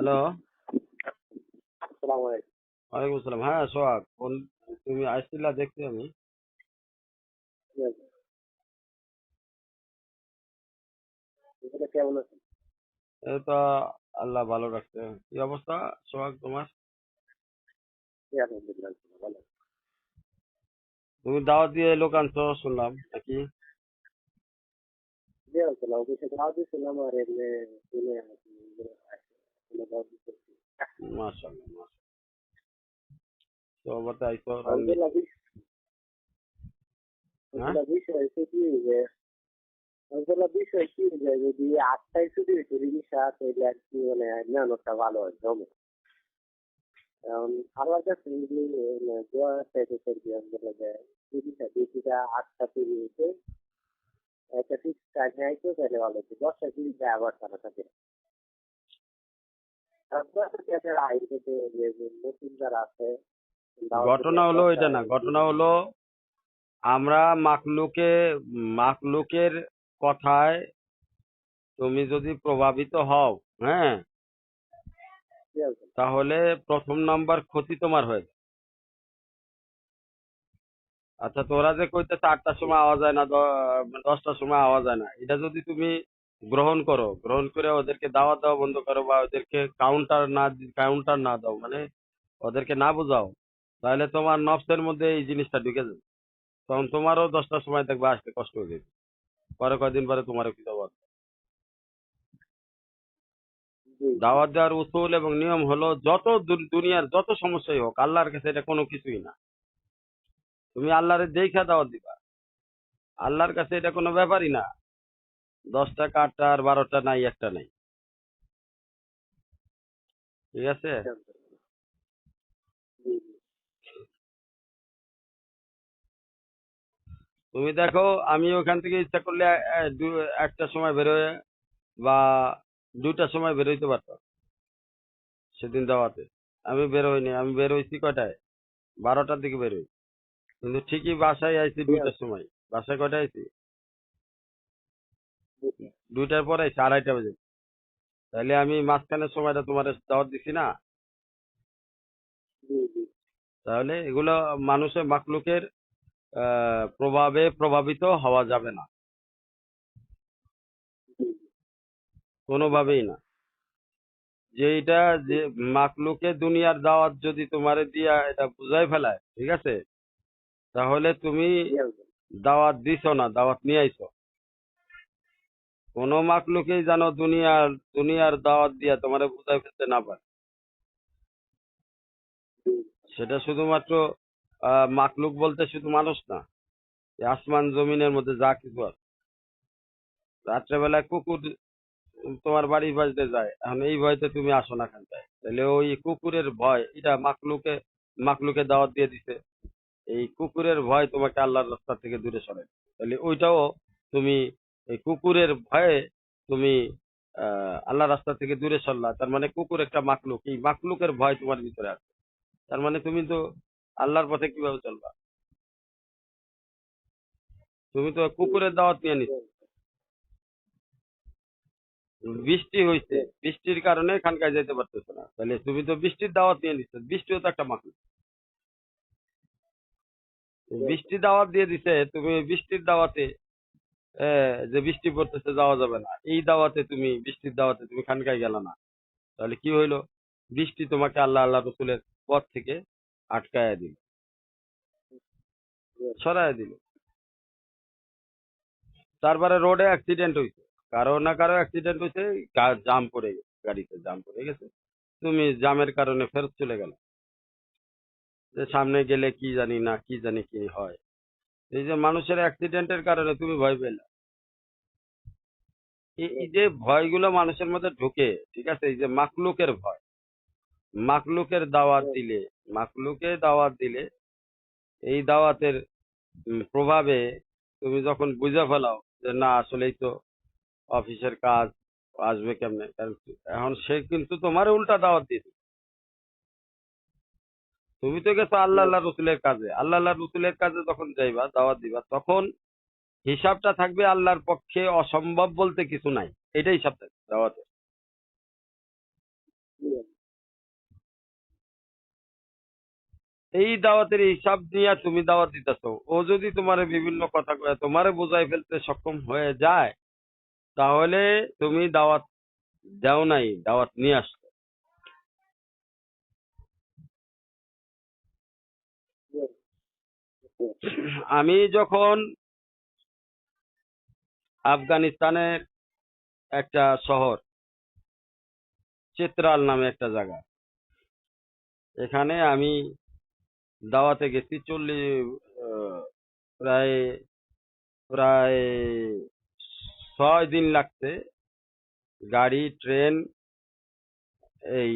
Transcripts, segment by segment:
Hello. ওয়ালাইকুম আসসালাম। হ্যাঁ সোহাগ ফোন তুমি আসছিলা দেখছি আমি। এটা কেমন আছেন? এই আল্লাহ ভালো রাখছে। কি অবস্থা সোহাগ তোমার? তুমি দাওয়াত দিয়ে লোক আনছো শুনলাম নাকি? দাওয়াত দিয়েছিলাম আর এমনি হ্যাঁ? হচ্ছে যদি আর কি মানে ভালো হয় জমে কারণ আমার কাছে যদি দোয়া চাইতেছে আর কি আলহামদুলিল্লাহ যে রিক্সা ডিউটিটা আটটা তৈরি হয়েছে একটা তাহলে ভালো হতো দশটা তিরিশ আবার টানা থাকে। ঘটনা হলো এটা না, ঘটনা হলো আমরা মাকলুকে মাকলুকের কথায় তুমি যদি প্রভাবিত হও হ্যাঁ? তাহলে প্রথম নাম্বার ক্ষতি তোমার হয়ে আচ্ছা তোরা যে কইতে চারটার সময় আওয়াজ হয় না দশটার সময় আওয়াজ হয় না, এটা যদি তুমি গ্রহণ করো, গ্রহণ করে ওদেরকে দাওয়াত দেওয়া বন্ধ করো বা ওদেরকে কাউন্টার না কাউন্টার না দাও মানে ওদেরকে না বোঝাও, তাহলে তোমার নফসের মধ্যে এই জিনিসটা ঢুকে যাবে। তখন তোমারও দশটার সময় দেখবে আসতে কষ্ট হয়ে যাবে। পরে কয়দিন পরে তোমারও কি দাওয়াত? দাওয়াত দেওয়ার উসুল এবং নিয়ম হলো যত দুনিয়ার যত সমস্যাই হোক, আল্লাহর কাছে এটা কোনো কিছুই না। তুমি আল্লাহরে দেখা দাওয়াত দিবা। আল্লাহর কাছে এটা কোনো ব্যাপারই না। দশটা আটটা আর বারোটা নাই, একটা নাই। ঠিক আছে? তুমি দেখো, আমি ওখান থেকে ইচ্ছা করলে একটা সময় বেরোয় বা দুটার সময় বেরোইতে পারতাম সেদিন দাওয়াতে আমি বেরোইনি আমি বেরোইছি কয়টায়? বারোটার দিকে বেরোই কিন্তু ঠিকই বাসায় আইছি দুইটার সময়। বাসায় কয়টায় আইছি? দুইটার পরে আইছি আড়াইটা বাজে। তাহলে আমি মাঝখানের সময়টা তোমার দাওয়াত দিছি না? তাহলে এগুলো মানুষের মাকলুকের প্রভাবে প্রভাবিত হওয়া যাবে না। কোনোভাবেই না। যে এটা যে মাকলুকে দুনিয়ার দাওয়াত যদি তোমারে দিয়া এটা বুঝাই ফেলায় ঠিক আছে? তাহলে তুমি দাওয়াত দিছো না দাওয়াত নিয়ে আইছো। কোনো মাকলুকেই যেন দুনিয়ার দুনিয়ার দাওয়াত দিয়া তোমার বুঝাই ফেলতে না পারে। সেটা শুধুমাত্র মাকলুক বলতে শুধু মানুষ না আসমান জমিনের মধ্যে যা কিছু আছে। রাত্রেবেলায় কুকুর তোমার বাড়ির বাড়িতে যায়, এখন এই ভয়তে তুমি আসো না খানটায় তাহলে ওই কুকুরের ভয়, এটা মাকলুকে মাকলুকে দাওয়াত দিয়ে দিছে। এই কুকুরের ভয় তোমাকে আল্লাহর রাস্তা থেকে দূরে সরে তাহলে ওইটাও তুমি এই কুকুরের ভয়ে তুমি আল্লাহ রাস্তা থেকে দূরে সরলা। তার মানে কুকুর একটা মাকলুক এই মাকলুকের ভয় তোমার ভিতরে আছে। তার মানে তুমি তো আল্লাহর পথে কীভাবে চলবা? তুমি তো কুকুরের দাওয়াত নিয়ে নিচ্ছ। বৃষ্টি হয়েছে বৃষ্টির কারণে খানকায় যেতে পারতেছো না। তাহলে তুমি তো বৃষ্টির দাওয়াত নিয়ে নিচ্ছ। বৃষ্টিও তো একটা মাকলুক বৃষ্টি দাওয়াত দিয়ে দিছে। তুমি বৃষ্টির দাওয়াতে যে বৃষ্টি পড়তেছে যাওয়া যাবে না। এই দাওয়াতে তুমি, বৃষ্টির দাওয়াতে তুমি খানকায় গেল না। তাহলে কি হইল? বৃষ্টি তোমাকে আল্লাহ আল্লাহ রসুলের পথ থেকে আটকায়া দিল। সরায় দিল। তারপরে রোডে অ্যাক্সিডেন্ট হয়েছে কারও না কারও অ্যাক্সিডেন্ট হয়েছে জাম পড়ে গেছে, গাড়িতে জাম পড়ে গেছে। তুমি জামের কারণে ফেরত চলে গেল। যে সামনে গেলে কি জানি না, কি জানি কি হয়। এই যে মানুষের অ্যাক্সিডেন্টের কারণে তুমি ভয় পেলে। এই যে ভয়গুলো মানুষের মধ্যে ঢুকে ঠিক আছে? এই যে মাকলুকের ভয়। মাকলুকের দাওয়াত দিলে মাকলুকে দাওয়াত দিলে এই দাওয়াতের প্রভাবে তুমি যখন বুঝে ফেলাও যে না আসলেই তো অফিসের কাজ আসবে কেমনে? কারণ এখন সে কিন্তু তোমার উল্টা দাওয়াত দিয়েছে। তুমি তো গেছো আল্লাহ আল্লাহ রসুলের কাজে। আল্লাহ আল্লাহ রসুলের কাজে যখন যাইবা, দাওয়াত দিবা, তখন হিসাবটা থাকবে আল্লাহর পক্ষে অসম্ভব বলতে কিছু নাই। এটাই হিসাব থাকবে দাওয়াতে এই দাওয়াতের হিসাব নিয়ে তুমি দাওয়াত দিতেছ। ও যদি তোমার বিভিন্ন কথা কয়ে, তোমার বোঝাই ফেলতে সক্ষম হয়ে যায়, তাহলে তুমি দাওয়াত দেও নাই, দাওয়াত নিয়ে আস আমি যখন আফগানিস্তানের একটা শহর, চিত্রাল নামে একটা জায়গা, এখানে আমি দাওয়াতে গেছি চল্লিশ প্রায় প্রায় ছয় দিন লাগছে। গাড়ি, ট্রেন এই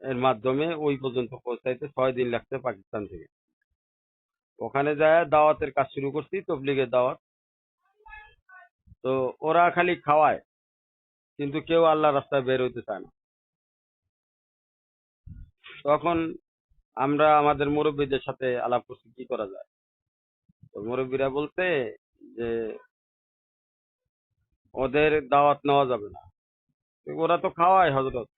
এর মাধ্যমে ওই পর্যন্ত পৌঁছাইতে ছয় দিন লাগছে পাকিস্তান থেকে। ওখানে যায়, দাওয়াতের কাজ শুরু করছি, তবলিগের দাওয়াত। তো ওরা খালি খাওয়ায়, কিন্তু কেউ আল্লাহ রাস্তায় বের হইতে চায় না। তখন আমরা আমাদের মুরব্বীদের সাথে আলাপ করছি, কি করা যায়? তো মুরব্বীরা বলতে যে, ওদের দাওয়াত নেওয়া যাবে না। ওরা তো খাওয়ায় হজরত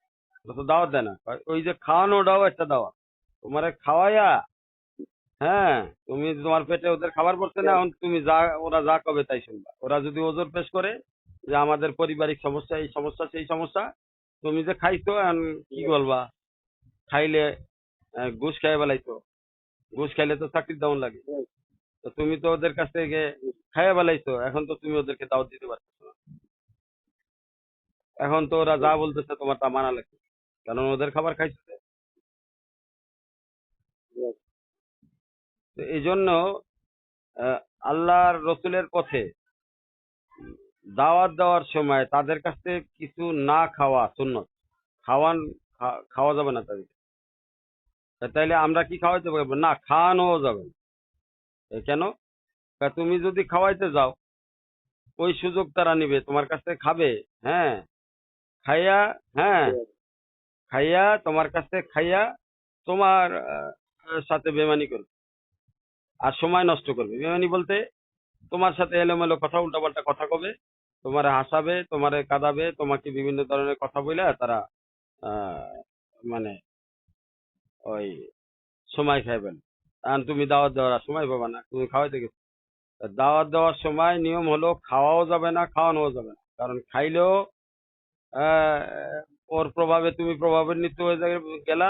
ওরা তো দাওয়াত দেয় না। ওই যে খাওয়ানোটাও একটা দাওয়াত। তোমারে খাওয়াইয়া হ্যাঁ তুমি তোমার পেটে ওদের খাবার পড়ছে না, এখন তুমি যা, ওরা যা কবে তাই শুনবা। ওরা যদি ওজোর পেশ করে যে আমাদের পারিবারিক সমস্যা, এই সমস্যা, সেই সমস্যা, তুমি যে খাইছো, এখন কি বলবা? খাইলে ঘুষ খাই বেলাইতো ঘুষ খাইলে তো চাকরির দাম লাগে। তো তুমি তো ওদের কাছ থেকে খাইয়া বেলাইছো, এখন তো তুমি ওদেরকে দাওয়াত দিতে পারছ না। এখন তো ওরা যা বলতেছে তোমার তা মানা লাগছে কারণ ওদের খাবার খাইছো? তো এই জন্য আল্লাহর রসুলের পথে দাওয়াত দেওয়ার সময় তাদের কাছ থেকে কিছু না খাওয়া সুন্নত। খাওয়ান খাওয়া যাবে না তাদের। তাইলে আমরা কি খাওয়াইতে পারব? না খাওয়ানো যাবে না। কেন? তুমি যদি খাওয়াইতে যাও, ওই সুযোগ তারা নিবে, তোমার কাছ থেকে খাবে হ্যাঁ? খাইয়া হ্যাঁ? খাইয়া, তোমার কাছ থেকে খাইয়া তোমার সাথে বেমানি করবে। আর সময় নষ্ট করবে। বেমানি বলতে, তোমার সাথে এলোমেলো কথা, উল্টাপাল্টা কথা কবে, তোমারে হাসাবে, তোমারে কাঁদাবে, তোমাকে বিভিন্ন ধরনের কথা বলে তারা মানে ওই সময় খাইবেন। আর তুমি দাওয়াত দেওয়ার সময় পাবা না, তুমি খাওয়াইতে গেছো। দাওয়াত দেওয়ার সময় নিয়ম হলো খাওয়াও যাবে না, খাওয়ানোও যাবে না। কারণ খাইলেও ওর প্রভাবে তুমি প্রভাবান্বিত হয়ে গেলা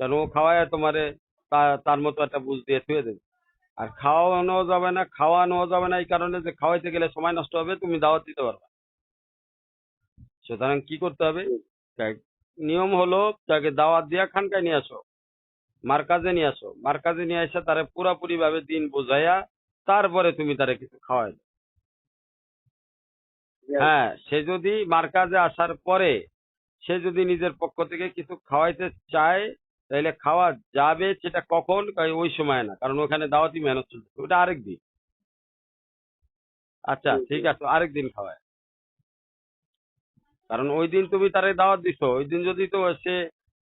কারণ ও খাওয়ায় তোমারে তার মতো একটা বুঝ দিয়ে থুয়ে দেবে। আর খাওয়ানো যাবে না খাওয়ানো যাবে না এই কারণে যে খাওয়াইতে গেলে সময় নষ্ট হবে তুমি দাওয়াত দিতে পারবে। সুতরাং কি করতে হবে? নিয়ম হলো তাকে দাওয়াত দিয়া খানকায় নিয়ে আসো মার্কাজে নিয়ে আসো। মার্কাজে নিয়ে এসে তারে পুরাপুরি ভাবে দিন বোঝাইয়া তারপরে তুমি তারে কিছু খাওয়াই দাও। হ্যাঁ সে যদি মার্কাজে আসার পরে সে যদি নিজের পক্ষ থেকে কিছু খাওয়াইতে চায় তাহলে খাওয়া যাবে সেটা কখন? ওই সময় না কারণ ওখানে দাওয়াতি মেহনত চলছে। ওটা আরেক দিন। আচ্ছা ঠিক আছে আরেক দিন খাওয়ায়। কারণ ওই দিন তুমি তারে দাওয়াত দিছো ওই দিন যদি তো সে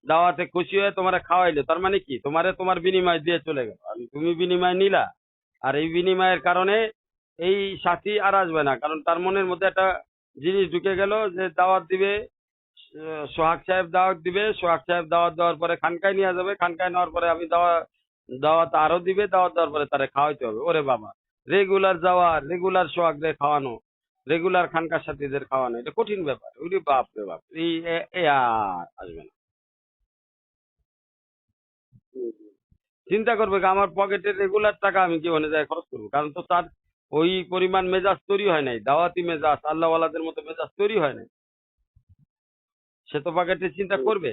দাওয়াতে খুশি হয়ে তোমারে খাওয়াইলো তার মানে কি? তোমারে তোমার বিনিময় দিয়ে চলে গেল। আর তুমি বিনিময় নিলা আর এই বিনিময়ের কারণে এই সাথী আর আসবে না কারণ তার মনের মধ্যে একটা জিনিস ঢুকে গেল যে দাওয়াত দিবে সোহাগ সাহেব দাওয়াত দিবে, সোহাগ সাহেব দাওয়াত দেওয়ার পরে খানকায় নিয়ে যাবে, খানকায় নেওয়ার পরে আমি দাওয়া, দাওয়াত আরও দিবে, দাওয়াত দেওয়ার পরে তারে খাওয়াইতে হবে। ওরে বাবা রেগুলার যাওয়া রেগুলার সোহাগদের খাওয়ানো রেগুলার খানকার সাথীদের খাওয়ানো, এটা কঠিন ব্যাপার। ওরে বাপ রে বাপ, এই আর আসবে না। চিন্তা করবে আমার পকেটের রেগুলার টাকা আমি ওখানে যাই খরচ করব, কারণ তো তার ওই পরিমাণ মেজাজ তৈরি হয় নাই, দাওয়াতি মেজাজ, আল্লাহওয়ালাদের মতো মেজাজ তৈরি হয় নাই। সে তো পকেটে চিন্তা করবে?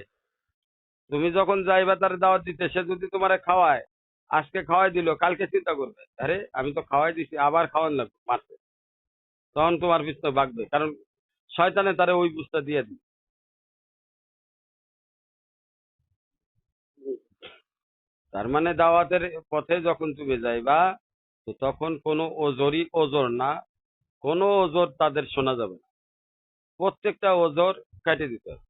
তুমি যখন যাইবা তার দাওয়াত দিতে সে যদি তোমারে খাওয়ায় আজকে খাওয়াই দিল কালকে চিন্তা করবে। আরে আমি তো খাওয়াই দিছি আবার খাওয়ান লাগবে মারতে। তখন তোমার পিছনে বাগবে কারণ শয়তানে তারে ওই বুঝটা দিয়ে দিবে। তার মানে দাওয়াতের পথে যখন তুমি যাইবা তো তখন কোনো ওজরই ওজর না কোনো ওজর তাদের শোনা যাবে না। প্রত্যেকটা ওজর কেটে দিতে হবে।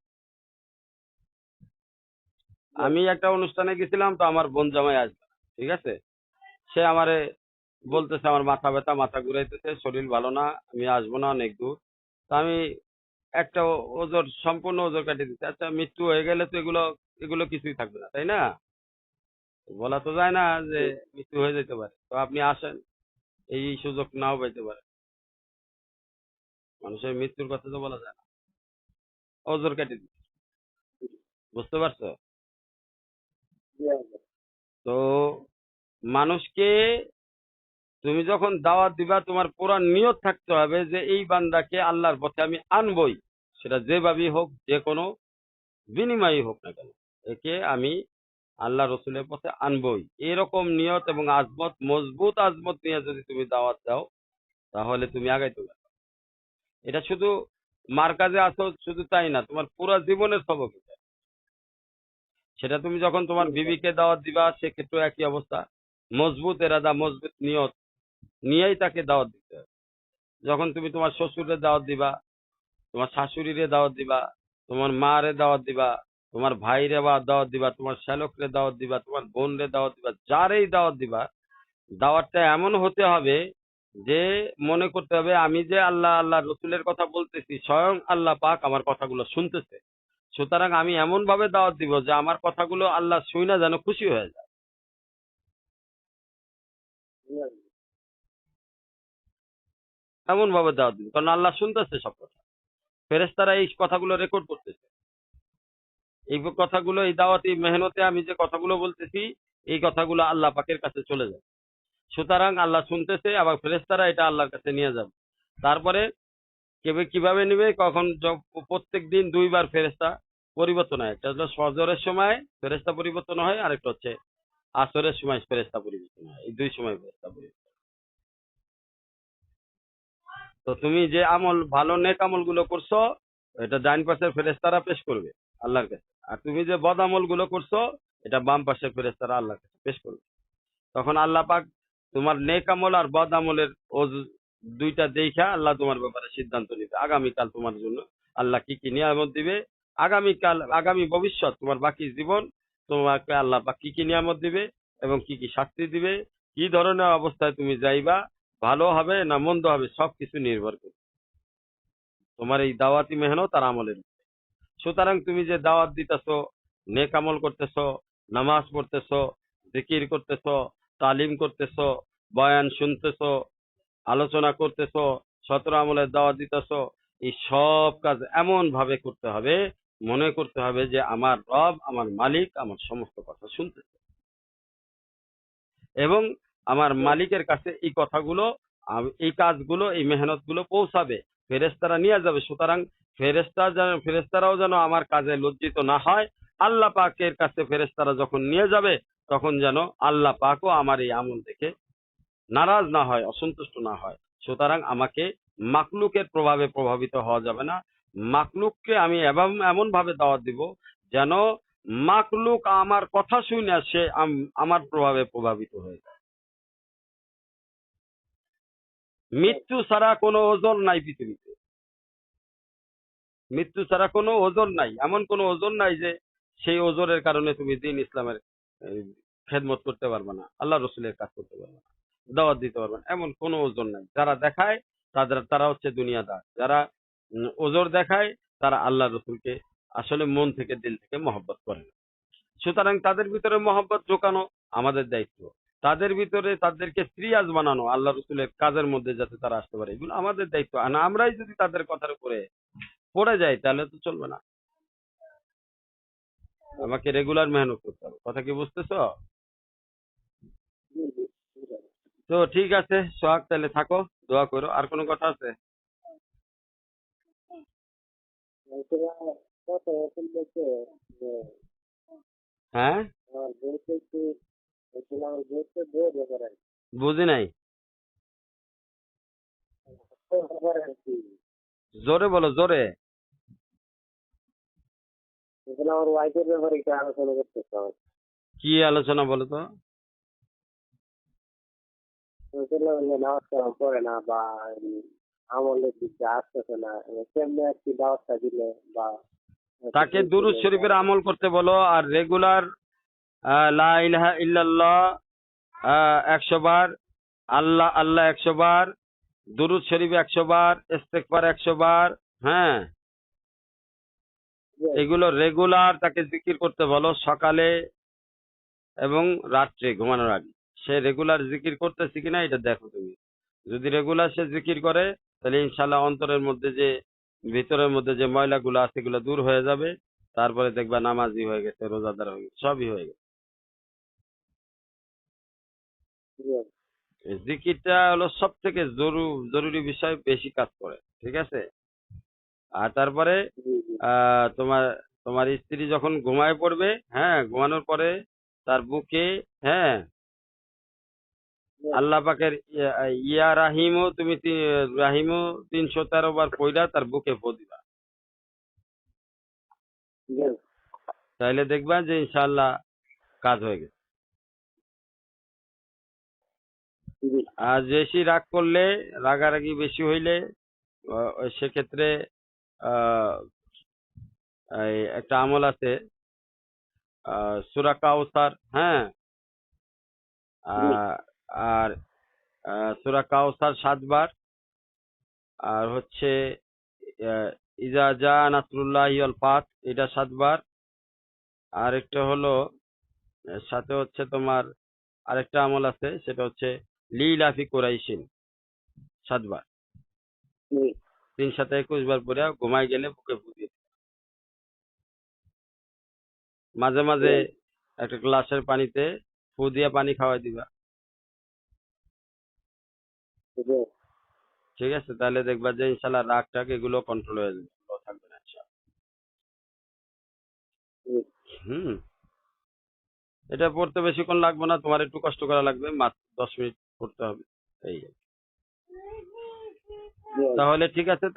আমি একটা অনুষ্ঠানে গেছিলাম তো আমার বোন জামাই আসবে ঠিক আছে? সে আমারে বলতেছে আমার মাথা ব্যথা মাথা ঘুরাইতেছে শরীর ভালো না আমি আসব না অনেক দূর। তো আমি একটা ওজোর সম্পূর্ণ ওজোর কেটে দিতে আচ্ছা মৃত্যু হয়ে গেলে তো এগুলো এগুলো কিছুই থাকবে না তাই না? বলা তো যায় না যে মৃত্যু হয়ে যেতে পারে। তো আপনি আসেন এই সুযোগ নাও পাইতে পারে মানুষের মৃত্যুর কথা তো বলা যায় না। অজর কেটে দিচ্ছে। বুঝতে পারছ? তো মানুষকে তুমি যখন দাওয়াত দিবা, তোমার পুরা নিয়ত থাকতে হবে যে এই বান্দাকে আল্লাহর পথে আমি আনবই। সেটা যেভাবেই হোক, যে কোনো বিনিময়ই হোক না কেন, একে আমি আল্লাহ রসুলের পথে আনবই। এরকম নিয়ত এবং আজমত, মজবুত আজমত নিয়ে যদি তুমি দাওয়াত দাও, তাহলে তুমি আগাইতে পারবে। এটা শুধু মার কাজে আসো শুধু তাই না, তোমার পুরো জীবনের সবক এটা। সেটা তুমি যখন তোমার বিবিকে দাওয়াত দিবা সেক্ষেত্রেও একই অবস্থা। মজবুত এরাদা মজবুত নিয়ত নিয়েই তাকে দাওয়াত দিতে হবে। যখন তুমি তোমার শ্বশুরে দাওয়াত দিবা তোমার শাশুড়িরে দাওয়াত দিবা তোমার মারে দাওয়াত দিবা তোমার ভাইরে বা দাওয়াত দিবা তোমার শ্যালকরে দাওয়াত দিবা তোমার বোনরে দাওয়াত দিবা যারেই দাওয়াত দিবা দাওয়াতটা এমন হতে হবে যে মনে করতে হবে আমি যে আল্লাহ আল্লাহ রসুলের কথা বলতেছি স্বয়ং আল্লাহ পাক আমার কথাগুলো শুনতেছে। সুতরাং আমি এমন ভাবে দাওয়াত দিব যে আমার কথাগুলো আল্লাহ শুই না যেন খুশি হয়ে যায়। এমন ভাবে দাওয়াত দিব, কারণ আল্লাহ শুনতেছে সব কথা। ফেরেস্তারা এই কথাগুলো রেকর্ড করতেছে। এই কথাগুলো, এই দাওয়াতি মেহনতে আমি যে কথাগুলো বলতেছি, এই কথাগুলো আল্লাহ পাকের কাছে চলে যায় সুতরাং আল্লাহ শুনতেছে, আবার ফেরেস্তারা এটা আল্লাহর কাছে নিয়ে যাবে। তারপরে কেবে কীভাবে নিবে, কখন প্রত্যেক দিন দুইবার ফেরেস্তা পরিবর্তন হয়। একটা হলো ফজরের সময় ফেরেস্তা পরিবর্তন হয়, আরেকটা হচ্ছে আসরের সময় ফেরেস্তা পরিবর্তন হয়। এই দুই সময় ফেরেস্তা পরিবর্তন তো তুমি যে আমল, ভালো, নেক আমলগুলো করছ, এটা ডাইন পাশের ফেরেস্তারা পেশ করবে, আল্লাহর কাছে। আর তুমি যে বদ আমলগুলো করছ, এটা বাম পাশের ফেরেস্তারা আল্লাহর কাছে পেশ করবে। তখন আল্লাহ পাক তোমার নেক আমল আর বদ আমলের দুইটা দেখা আল্লাহ তোমার ব্যাপারে সিদ্ধান্ত নিবে। আগামীকাল তোমার জন্য আল্লাহ কি কি নিয়ামত দিবে? আগামীকাল, আগামী ভবিষ্যৎ তোমার বাকি জীবন, তোমাকে আল্লাহ বা কি কি নিয়ামত দিবে এবং কি কি শাস্তি দিবে? কি ধরনের অবস্থায় তুমি যাইবা? ভালো হবে না মন্দ হবে? সবকিছু নির্ভর করবে তোমার এই দাওয়াতি মেহনত আর আমলের সুতরাং তুমি যে দাওয়াত দিতেছো, নেক আমল করতেছো, নামাজ পড়তেছো, জিকির করতেছো, তালিম করতেছো, বয়ান শুনতেছো আলোচনা করতেছ, সতর আমলের দাওয়াত দিতেছো, এই সব কাজ এমন ভাবে করতে হবে, মনে করতে হবে যে আমার রব, আমার মালিক, আমার সমস্ত কথা শুনতেছে। এবং আমার মালিকের কাছে এই কথাগুলো এই কাজগুলো, এই মেহনতগুলো পৌঁছাবে ফেরেস্তারা নিয়ে যাবে। সুতরাং ফেরেস্তা যেন ফেরেস্তারাও যেন আমার কাজে লজ্জিত না হয়, আল্লাহ পাকের কাছে ফেরেস্তারা যখন নিয়ে যাবে, তখন যেন আল্লাহ পাকও আমার এই আমল দেখে নারাজ না হয়, অসন্তুষ্ট না হয়। সুতরাং আমাকে মাকলুকের প্রভাবে প্রভাবিত হওয়া যাবে না। মাকলুককে আমি এমন ভাবে দাওয়াত দিব যেন মাকলুক আমার কথা শুনে সে আমার প্রভাবে প্রভাবিত হয়ে যায়। মৃত্যু ছাড়া কোনো ওজন নাই পৃথিবীতে। মৃত্যু ছাড়া কোনো ওজন নাই। এমন কোনো ওজন নাই যে সেই ওজনের কারণে তুমি দিন ইসলামের খেদমত করতে পারবে না। আল্লাহ রসুলের কাজ করতে পারবে না। দাওয়াত দিতে পারবে না এমন কোনো ওজন নাই। যারা দেখায়, তাদের তারা হচ্ছে দুনিয়াদার। যারা ওজোর দেখায়, তারা আল্লাহ রসুলকে আসলে মন থেকে, দিল থেকে মহব্বত করে না। সুতরাং তাদের ভিতরে মহব্বত ঢোকানো আমাদের দায়িত্ব। তাদের ভিতরে তাদেরকে সিরিয়াস বানানো আল্লাহ রসুলের কাজের মধ্যে যাতে তারা আসতে পারে, এগুলো আমাদের দায়িত্ব। আর আমরাই যদি তাদের কথার উপরে পড়ে যাই, তাহলে তো চলবে না। আমাকে রেগুলার মেহনত করতে হবে। কথা কি বুঝতেছো। তো ঠিক আছে সোহাগ তাহলে থাকো দোয়া করো আর কোনো কথা আছে? হ্যাঁ। বুঝি নাই। জোরে বলো জোরে। কি আলোচনা বলো তো? এছাড়া যে নামাজ কালাম পড়ে না বা আমলের দিক আসতেছে না কেমনে কি দাওয়াতটা দিলে বা তাকে দুরুদ শরীফের আমল করতে বলো আর রেগুলার লা ইলাহা ইল্লাল্লাহ একশো বার আল্লাহ আল্লাহ একশো বার দুরুদ শরীফ একশো বার ইস্তেকবার একশো বার হ্যাঁ? এগুলো রেগুলার তাকে জিকির করতে বলো সকালে এবং রাত্রে ঘুমানোর আগে। সে রেগুলার জিকির করতেছে কিনা এটা দেখো তুমি। যদি রেগুলার সে জিকির করে তাহলে ইনশাল্লাহ অন্তরের মধ্যে যে ভিতরের মধ্যে যে ময়লাগুলো আছে এগুলো দূর হয়ে যাবে। তারপরে দেখবা নামাজি হয়ে গেছে রোজাদার হয়ে গেছে সবই হয়ে গেছে। জিকিরটা হলো সব থেকে জরুরি বিষয় বেশি কাজ করে ঠিক আছে? আর তারপরে আহ, তোমার তোমার স্ত্রী যখন ঘুমায় পড়বে হ্যাঁ ঘুমানোর পরে তার বুকে হ্যাঁ আল্লাহ পাকের ইয়া- রাহিমও তুমি রাহিমও তিনশো তেরো বার পইরা তার বুকে ফো দিবা। তাইলে দেখবা যে ইনশাআল্লাহ কাজ হয়ে গেছে। আর বেশি রাগ করলে রাগারাগি বেশি হইলে সেক্ষেত্রে আহ, একটা আমল আছে আহ, সুরা কাউসার হ্যাঁ? আহ, আর সুরা কাউসার সাতবার। আর হচ্ছে ইজা জা নাসরুল্লাহ ওয়াল ফাত এটা সাতবার। আর একটা হলো সাথে হচ্ছে তোমার আরেকটা আমল আছে সেটা হচ্ছে লিলাফি কোরাইশিন সাতবার। তিন সাথে একুশ বার পরে ঘুমাই গেলে বুকে ফুদিয়ে মাঝে মাঝে একটা গ্লাসের পানিতে ফু দিয়ে পানি খাওয়াই দিবা। ঠিক আছে তাহলে দেখবা যে ইনশাল্লাহ রাগ টাগ এগুলো কন্ট্রোল হয়ে যাবে থাকবে না হুম। এটা পড়তে বেশিক্ষণ লাগবে না তোমার একটু কষ্ট করা লাগবে মাত্র দশ মিনিট পড়তে হবে এই তাহলে ঠিক আছে